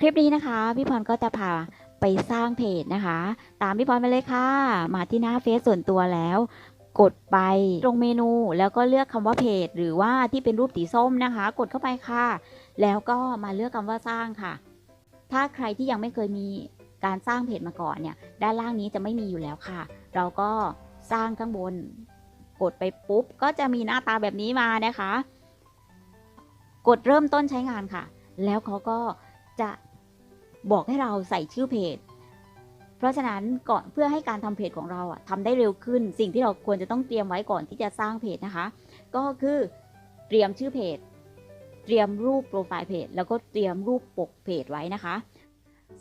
คลิปนี้นะคะ พี่พรก็จะพาไปสร้างเพจนะคะ ตามพี่พรไปเลยค่ะ มาที่หน้าเฟซส่วนตัวแล้ว กดไปตรงเมนูแล้วก็เลือกคำว่าเพจ หรือว่าที่เป็นรูปสีส้มนะคะ กดเข้าไปค่ะ แล้วก็มาเลือกคำว่าสร้างค่ะ ถ้าใครที่ยังไม่เคยมีการสร้างเพจมาก่อนเนี่ย ด้านล่างนี้จะไม่มีอยู่แล้วค่ะ เราก็สร้างข้างบน กดไปปุ๊บ ก็จะมีหน้าตาแบบนี้มานะคะ กดเริ่มต้นใช้งานค่ะ แล้วเขาก็จะ บอกให้เราใส่ชื่อเพจ เพราะฉะนั้นก่อนเพื่อให้การทำเพจของเราอะทำได้เร็วขึ้น สิ่งที่เราควรจะต้องเตรียมไว้ก่อนที่จะสร้างเพจนะคะ ก็คือเตรียมชื่อเพจ เตรียมรูปโปรไฟล์เพจ แล้วก็เตรียมรูปปกเพจไว้นะคะ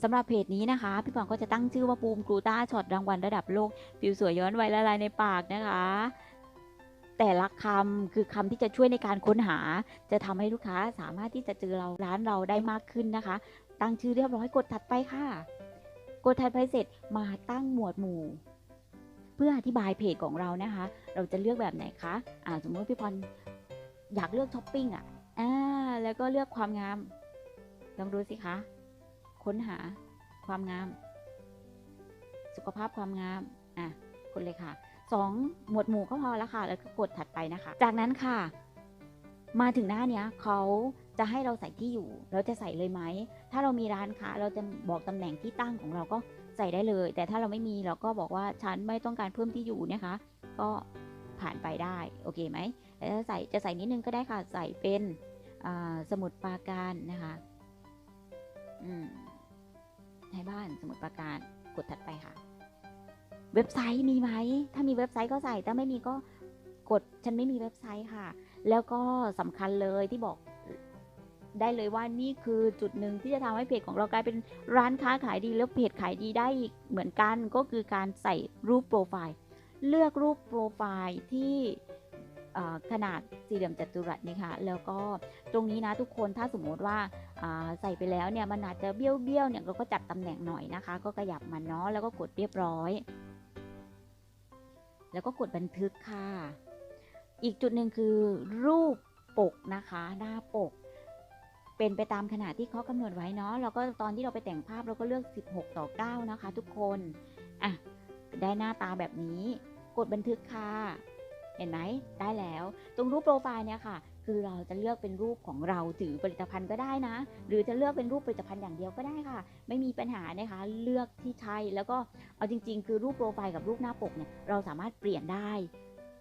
สำหรับเพจนี้นะคะ พี่ปองก็จะตั้งชื่อว่าปูมกรูต้าช็อตรางวัลระดับโลกผิวสวยย้อนวัยละลายในปากนะคะ แต่ละคำคือคำที่จะช่วยในการค้นหา จะทำให้ลูกค้าสามารถที่จะเจอเราร้านเราได้มากขึ้นนะคะ ตั้งชื่อเรียบร้อยกดถัดไปค่ะ กดถัดไปเสร็จมาตั้งหมวดหมู่ เพื่ออธิบายเพจของเรานะคะ เราจะเลือกแบบไหนคะอ่าสมมติพี่พรอยากเลือกช้อปปิ้งอะอ่าแล้วก็เลือกความงามลองดูสิคะ ค้นหาความงาม สุขภาพความงามอะกดเลยค่ะสองหมวดหมู่ก็พอแล้วค่ะ แล้วก็กดถัดไปนะคะ จากนั้นค่ะ มาถึงหน้าเนี้ยเขา จะให้เราใส่ที่อยู่ เราจะใส่เลยไหม ถ้าเรามีร้านค้าเราจะบอกตำแหน่งที่ตั้งของเราก็ใส่ได้เลย แต่ถ้าเราไม่มีเราก็บอกว่าฉันไม่ต้องการเพิ่มที่อยู่นะคะ ก็ผ่านไปได้โอเคไหมแต่ถ้าใส่จะใส่นิดนึงก็ได้ค่ะใส่เป็นสมุดปาการนะคะให้บ้านสมุดปาการกดถัดไปค่ะ เว็บไซต์มีไหม ถ้ามีเว็บไซต์ก็ใส่ถ้าไม่มีก็กดฉันไม่มีเว็บไซต์ค่ะ แล้วก็สำคัญเลยที่บอก ได้เลยว่านี่คือจุดหนึ่งที่จะทำให้เพจของเรากลายเป็นร้านค้าขายดีแล้วเพจขายดีได้อีกเหมือนกันก็คือการใส่รูปโปรไฟล์ เลือกรูปโปรไฟล์ที่ขนาดสี่เหลี่ยมจัตุรัสนี่ค่ะแล้วก็ตรงนี้นะทุกคนถ้าสมมติว่าาใส่ไปแล้วเนี่ยมันอาจจะเบี้ยวเบี้ยวเนี่ยเราก็จัดตำแหน่งหน่อยนะคะ ก็ขยับมันเนาะแล้วก็กดเรียบร้อย แล้วก็กดบันทึกค่ะ อีกจุดหนึ่งคือรูปปกนะคะ หน้าปก เป็นไปตามขนาดที่เขากำหนดไว้เนาะแล้วก็ตอนที่เราไปแต่งภาพเราก็เลือก 16 ต่อ 9 นะคะ ทุกคนอะได้หน้าตาแบบนี้ กดบันทึกค่ะเห็นไหมได้แล้ว ตรงรูปโปรไฟล์เนี่ยค่ะ คือเราจะเลือกเป็นรูปของเราถือผลิตภัณฑ์ก็ได้นะ หรือจะเลือกเป็นรูปผลิตภัณฑ์อย่างเดียวก็ได้ค่ะ ไม่มีปัญหานะคะ เลือกที่ใช่แล้วก็เอาจริง ๆ คือรูปโปรไฟล์กับรูปหน้าปกเนี่ยเราสามารถเปลี่ยนได้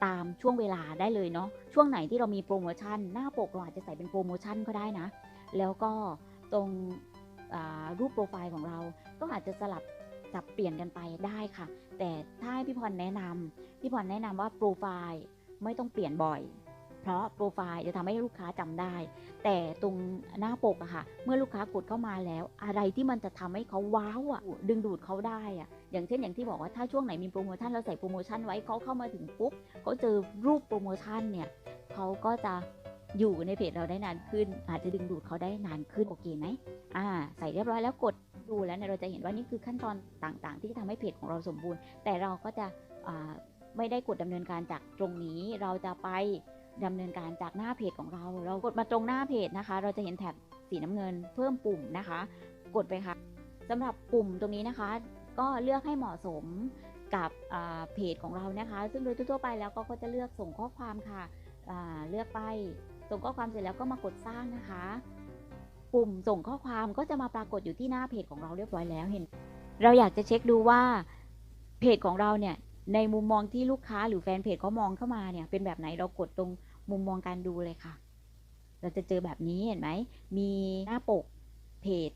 ตามช่วงเวลาได้เลยเนาะช่วงไหนที่เรามีโปรโมชั่นหน้าปกเราอาจจะใส่เป็นโปรโมชั่นก็ได้นะ แล้วก็ตรงรูปโปรไฟล์ของเราก็อาจจะสลับสับเปลี่ยนกันไปได้ค่ะ แต่ถ้าพี่พรแนะนำพี่พรแนะนำว่าโปรไฟล์ไม่ต้องเปลี่ยนบ่อย เพราะโปรไฟล์จะทำให้ลูกค้าจำได้ แต่ตรงหน้าปกอะค่ะ เมื่อลูกค้ากดเข้ามาแล้ว อะไรที่มันจะทำให้เขาว้าวอะดึงดูดเขาได้อะอย่างเช่นอย่างที่บอกว่าถ้าช่วงไหนมีโปรโมชั่นเราใส่โปรโมชั่นไว้เขาเข้ามาถึงปุ๊บเขาเจอรูปโปรโมชั่นเนี่ยเขาก็จะอยู่ในเพจเราได้นานขึ้น อาจจะดึงดูดเขาได้นานขึ้นโอเคไหมอ่า ใส่เรียบร้อยแล้วกดดูแล้วเนี่ยเราจะเห็นว่านี่คือขั้นตอนต่างๆ ที่จะทำให้เพจของเราสมบูรณ์ แต่เราก็จะไม่ได้กดดำเนินการจากตรงนี้เราจะไป ดำเนินการจากหน้าเพจของเรา เรากดมาตรงหน้าเพจนะคะ เราจะเห็นแถบสีน้ำเงินเพิ่มปุ่มนะคะ กดไปค่ะสำหรับปุ่มตรงนี้นะคะ ก็เลือกให้เหมาะสมกับเพจของเรานะคะ ซึ่งโดยทั่วไปแล้วก็จะเลือกส่งข้อความค่ะเลือกไปส่งข้อความเสร็จแล้วก็มากดสร้างนะคะ ปุ่มส่งข้อความก็จะมาปรากฏอยู่ที่หน้าเพจของเราเรียบร้อยแล้วเห็น เราอยากจะเช็คดูว่าเพจของเราเนี่ยในมุมมองที่ลูกค้าหรือแฟนเพจเขามองเข้ามาเนี่ยเป็นแบบไหนเรากดตรง มุมมองการดูเลยค่ะ เราจะเจอแบบนี้เห็นไหม มีหน้าปกเพจ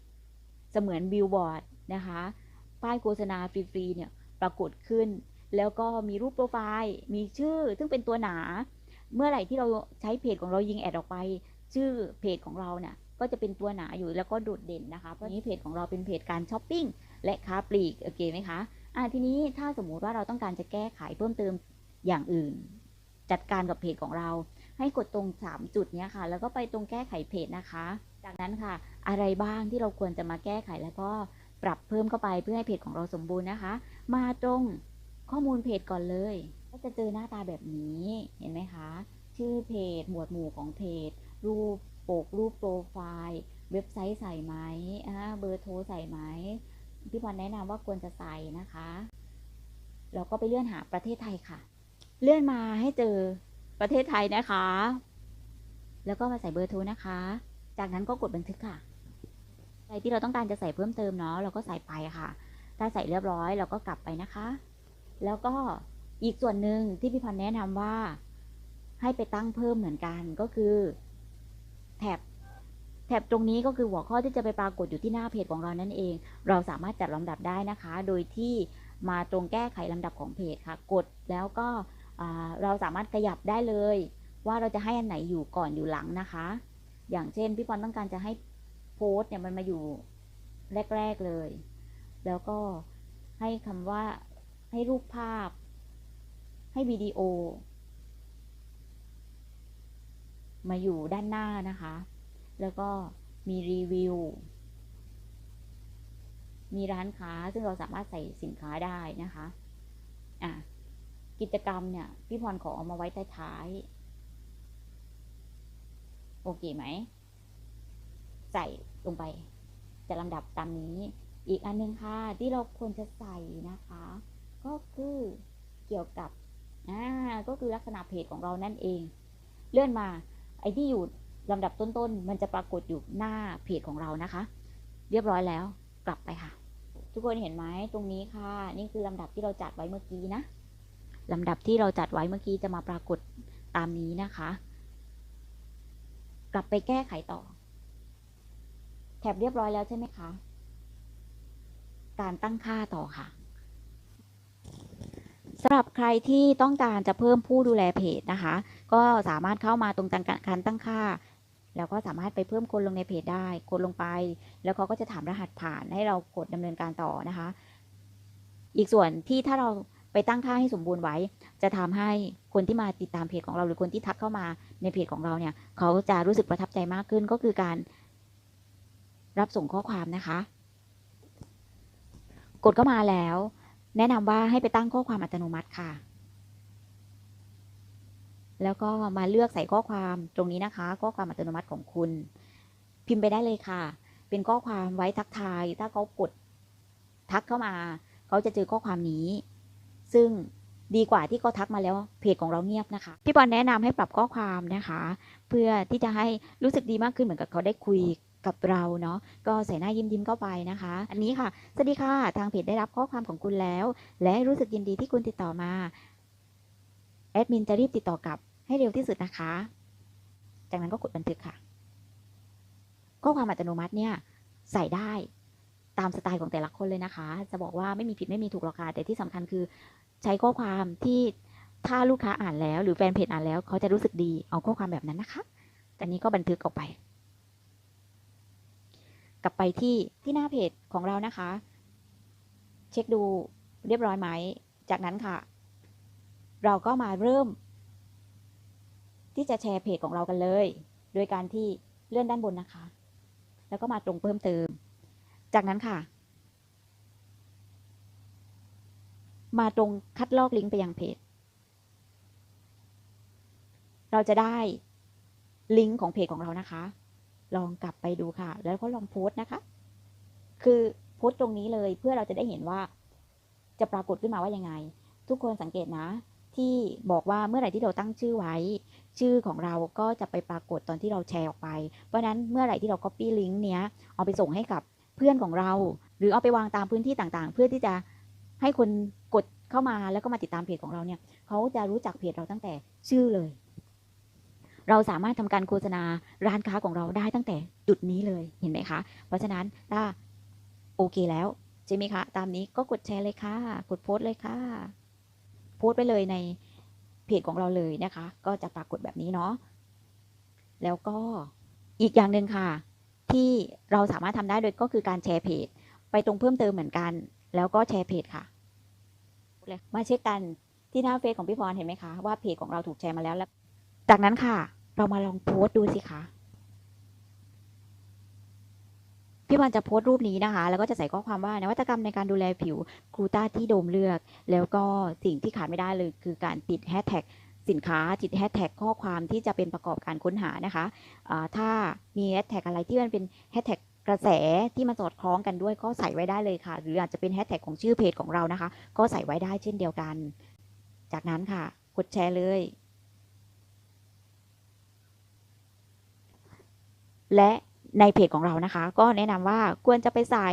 เสมือนบิลบอร์ดนะคะ ป้ายโฆษณาฟรีๆเนี่ยปรากฏขึ้น แล้วก็มีรูปโปรไฟล์ มีชื่อ ซึ่งเป็นตัวหนา เมื่อไหร่ที่เราใช้เพจของเรายิงแอดออกไป ชื่อเพจของเราเนี่ยก็จะเป็นตัวหนาอยู่แล้วก็โดดเด่นนะคะ เพราะนี้เพจของเราเป็นเพจการช้อปปิ้งและค้าปลีกโอเคไหมคะอะทีนี้ถ้าสมมุติว่าเราต้องการจะแก้ไขเพิ่มเติมอย่างอื่น จัดการกับเพจของเรา ให้กดตรง 3 จุดเนี้ยค่ะ แล้วก็ไปตรงแก้ไขเพจนะคะ จากนั้นค่ะ อะไรบ้างที่เราควรจะมาแก้ไขแล้วก็ปรับเพิ่มเข้าไปเพื่อให้เพจของเราสมบูรณ์นะคะ มาตรงข้อมูลเพจก่อนเลย ก็จะเจอหน้าตาแบบนี้เห็นไหมคะ ชื่อเพจ หมวดหมู่ของเพจ รูปปกรูปโปรไฟล์ เว็บไซต์ใส่ไหมเบอร์โทรใส่ไหมพี่พรแนะนำว่าควรจะใส่นะคะแล้วก็ไปเลื่อนหาประเทศไทยค่ะ เลื่อนมาให้เจอ ประเทศไทยนะคะ แล้วก็มาใส่เบอร์โทรนะคะ จากนั้นก็กดบันทึกค่ะอะไรที่เราต้องการจะใส่เพิ่มเติมเนาะเราก็ใส่ไปค่ะ ถ้าใส่เรียบร้อยเราก็กลับไปนะคะ แล้วก็อีกส่วนหนึ่งที่พี่พันแนะนำว่า ให้ไปตั้งเพิ่มเหมือนกันก็คือแท็บแท็บตรงนี้ก็คือหัวข้อที่จะไปปรากฏอยู่ที่หน้าเพจของเรานั่นเอง เราสามารถจัดลำดับได้นะคะ โดยที่มาตรงแก้ไขลำดับของเพจค่ะ กดแล้วก็ เราสามารถขยับได้เลย ว่าเราจะให้อันไหนอยู่ก่อนอยู่หลังนะคะ อย่างเช่นพี่ปอนต้องการจะให้โพสเนี่ยมันมาอยู่แรก ๆเลย แล้วก็ให้คำว่าให้รูปภาพ ให้วิดีโอ มาอยู่ด้านหน้านะคะ แล้วก็มีรีวิว มีร้านค้าซึ่งเราสามารถใส่สินค้าได้นะคะ อะ กิจกรรมเนี่ย พี่พรขอเอามาไว้ท้ายๆ โอเคไหม ใส่ลงไป จะลำดับตามนี้ อีกอันหนึงค่ะ ที่เราควรจะใส่นะคะ ก็คือเกี่ยวกับ อ่า ก็คือลักษณะเพจของเรานั่นเอง เลื่อนมา ไอ้ที่อยู่ลำดับต้นๆ มันจะปรากฏอยู่หน้าเพจของเรานะคะ เรียบร้อยแล้ว กลับไปค่ะ ทุกคนเห็นไหมตรงนี้ค่ะ นี่คือลำดับที่เราจัดไว้เมื่อกี้นะ ลำดับที่เราจัดไว้เมื่อกี้จะมาปรากฏตามนี้นะคะ กลับไปแก้ไขต่อ แถบเรียบร้อยแล้วใช่ไหมคะ การตั้งค่าต่อค่ะสำหรับใครที่ต้องการจะเพิ่มผู้ดูแลเพจนะคะ ก็สามารถเข้ามาตรงการตั้งค่า แล้วก็สามารถไปเพิ่มคนลงในเพจได้ กดลงไป แล้วเขาก็จะถามรหัสผ่านให้เรากดดำเนินการต่อนะคะ อีกส่วนที่ถ้าเรา ไปตั้งค่าให้สมบูรณ์ไว้ จะทำให้คนที่มาติดตามเพจของเราหรือคนที่ทักเข้ามาในเพจของเราเนี่ย เขาจะรู้สึกประทับใจมากขึ้นก็คือการรับส่งข้อความนะคะ กดเข้ามาแล้ว แนะนำว่าให้ไปตั้งข้อความอัตโนมัติค่ะ แล้วก็มาเลือกใส่ข้อความตรงนี้นะคะ ข้อความอัตโนมัติของคุณ พิมพ์ไปได้เลยค่ะ เป็นข้อความไว้ทักทายถ้าเขากดทักเข้ามา เขาจะเจอข้อความนี้ ซึ่งดีกว่าที่เขาทักมาแล้วเพจของเราเงียบนะคะ พี่บอลแนะนำให้ปรับข้อความนะคะ เพื่อที่จะให้รู้สึกดีมากขึ้นเหมือนกับเขาได้คุยกับเราเนาะก็ใส่หน้ายิ้มยิ้มๆเข้าไปนะคะ อันนี้ค่ะ สวัสดีค่ะ ทางเพจได้รับข้อความของคุณแล้ว และรู้สึกยินดีที่คุณติดต่อมาแอดมินจะรีบติดต่อกลับให้เร็วที่สุดนะคะ จากนั้นก็กดบันทึกค่ะ ข้อความอัตโนมัติเนี่ยใส่ได้ตามสไตล์ของแต่ละคนเลยนะคะ จะบอกว่าไม่มีผิดไม่มีถูกหรอกค่ะแต่ที่สำคัญคือ ใช้ข้อความที่ถ้าลูกค้าอ่านแล้ว หรือแฟนเพจอ่านแล้วเขาจะรู้สึกดีเอาข้อความแบบนั้นนะคะแต่นี้ก็บันทึกออกไป กลับไปที่ที่หน้าเพจของเรานะคะ เช็คดูเรียบร้อยไหมจากนั้นค่ะ เราก็มาเริ่ม ที่จะแชร์เพจของเรากันเลย โดยการที่เลื่อนด้านบนนะคะ แล้วก็มาตรงเพิ่มเติม จากนั้นค่ะ มาตรงคัดลอกลิงก์ไปยังเพจ เราจะได้ลิงก์ของเพจของเรานะคะ ลองกลับไปดูค่ะ แล้วก็ลองโพสต์นะคะ คือโพสต์ตรงนี้เลยเพื่อเราจะได้เห็นว่า จะปรากฏขึ้นมาว่ายังไง ทุกคนสังเกตนะ ที่บอกว่าเมื่อไหร่ที่เราตั้งชื่อไว้ ชื่อของเราก็จะไปปรากฏตอนที่เราแชร์ออกไป เพราะนั้นเมื่อไหร่ที่เรา copy ลิงก์เนี้ยเอาไปส่งให้กับเพื่อนของเรา หรือเอาไปวางตามพื้นที่ต่างๆ เพื่อที่จะ ให้คนกดเข้ามาแล้วก็มาติดตามเพจของเราเนี่ยเขาจะรู้จักเพจเราตั้งแต่ชื่อเลย เราสามารถทำการโฆษณาร้านค้าของเราได้ตั้งแต่จุดนี้เลยเห็นไหมคะ เพราะฉะนั้นถ้าโอเคแล้วใช่ไหมคะ ตามนี้ก็กดแชร์เลยค่ะ กดโพสต์เลยค่ะ โพสต์ไปเลยในเพจของเราเลยนะคะ ก็จะปรากฏแบบนี้เนาะแล้วก็อีกอย่างหนึ่งค่ะ ที่เราสามารถทำได้โดยก็คือการแชร์เพจ ไปตรงเพิ่มเติมเหมือนกัน แล้วก็แชร์เพจค่ะ มาเช็คกันที่หน้าเฟซของพี่พรเห็นไหมคะว่าเพจของเราถูกแชร์มาแล้วแล้ว จากนั้นค่ะ เรามาลองโพสต์ดูสิคะพี่พรจะโพสต์รูปนี้นะคะ แล้วก็จะใส่ข้อความว่านวัตกรรมในการดูแลผิวกลูต้าที่โดมเลือก แล้วก็สิ่งที่ขาดไม่ได้เลยคือการติดแฮชแท็กสินค้าติดแฮชแท็กข้อความที่จะเป็นประกอบการค้นหานะคะถ้ามีแฮชแท็กอะไรที่มันเป็นแฮชแท็ก ระแสที่มันสอดคล้องกันด้วยก็ใส่ไว้ได้เลยค่ะ หรืออาจจะเป็นแฮชแท็กของชื่อเพจของเรานะคะ ก็ใส่ไว้ได้เช่นเดียวกัน จากนั้นค่ะ กดแชร์เลย และในเพจของเรานะคะ ก็แนะนำว่าควรจะไปใส่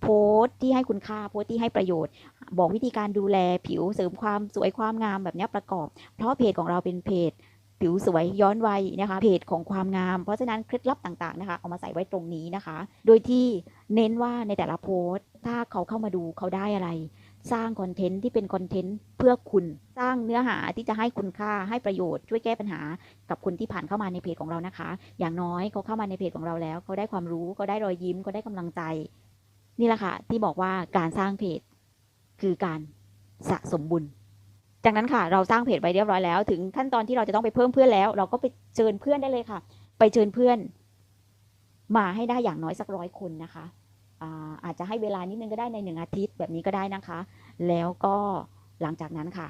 โพสต์ที่ให้คุณค่าโพสต์ที่ให้ประโยชน์ บอกวิธีการดูแลผิวเสริมความสวยความงามแบบนี้ประกอบ เพราะเพจของเราเป็นเพจ ผิวสวยย้อนวัยนะคะเพจของความงาม เพราะฉะนั้นเคล็ดลับต่างๆนะคะเอามาใส่ไว้ตรงนี้นะคะ โดยที่เน้นว่าในแต่ละโพสต์ถ้าเขาเข้ามาดูเขาได้อะไร สร้างคอนเทนต์ที่เป็นคอนเทนต์เพื่อคุณสร้างเนื้อหาที่จะให้คุณค่าให้ประโยชน์ช่วยแก้ปัญหากับคนที่ผ่านเข้ามาในเพจของเรานะคะ อย่างน้อยเขาเข้ามาในเพจของเราแล้วเขาได้ความรู้เขาได้รอยยิ้มเขาได้กำลังใจ นี่แหละค่ะที่บอกว่าการสร้างเพจคือการสะสมบุญ จากนั้นค่ะเราสร้างเพจไว้เรียบร้อยแล้ว ถึงขั้นตอนที่เราจะต้องไปเพิ่มเพื่อนแล้ว เราก็ไปเชิญเพื่อนได้เลยค่ะ ไปเชิญเพื่อน มาให้ได้อย่างน้อยสักร้อยคนนะคะอาอาจจะให้เวลานิดนึงก็ได้ในหนึ่งอาทิตย์แบบนี้ก็ได้นะคะ แล้วก็หลังจากนั้นค่ะ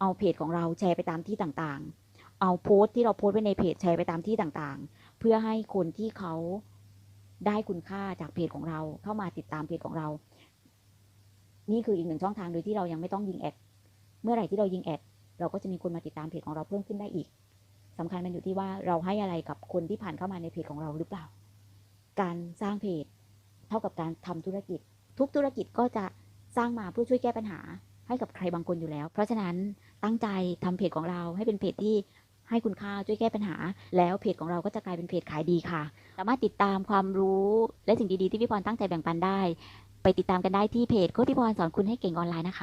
เอาเพจของเราแชร์ไปตามที่ต่างๆ เอาโพสต์ที่เราโพสต์ไว้ในเพจแชร์ไปตามที่ต่างๆ เพื่อให้คนที่เขาได้คุณค่าจากเพจของเราเข้ามาติดตามเพจของเรา นี่คืออีกหนึ่งช่องทางโดยที่เรายังไม่ต้องยิงแอด เมื่อไหร่ที่เรายิงแอด เราก็จะมีคนมาติดตามเพจของเราเพิ่มขึ้นได้อีกสำคัญมันอยู่ที่ว่าเราให้อะไรกับคนที่ผ่านเข้ามาในเพจของเราหรือเปล่า การสร้างเพจ เท่ากับการทำธุรกิจ ทุกธุรกิจก็จะสร้างมาเพื่อช่วยแก้ปัญหา ให้กับใครบางคนอยู่แล้ว เพราะฉะนั้นตั้งใจทำเพจของเราให้เป็นเพจที่ให้คุณค่าช่วยแก้ปัญหา แล้วเพจของเราก็จะกลายเป็นเพจขายดีค่ะ สามารถติดตามความรู้และสิ่งดีๆที่พี่พรตั้งใจแบ่งปันได้ ไปติดตามกันได้ที่เพจโคติพรสอนคุณให้เก่งออนไลน์นะคะ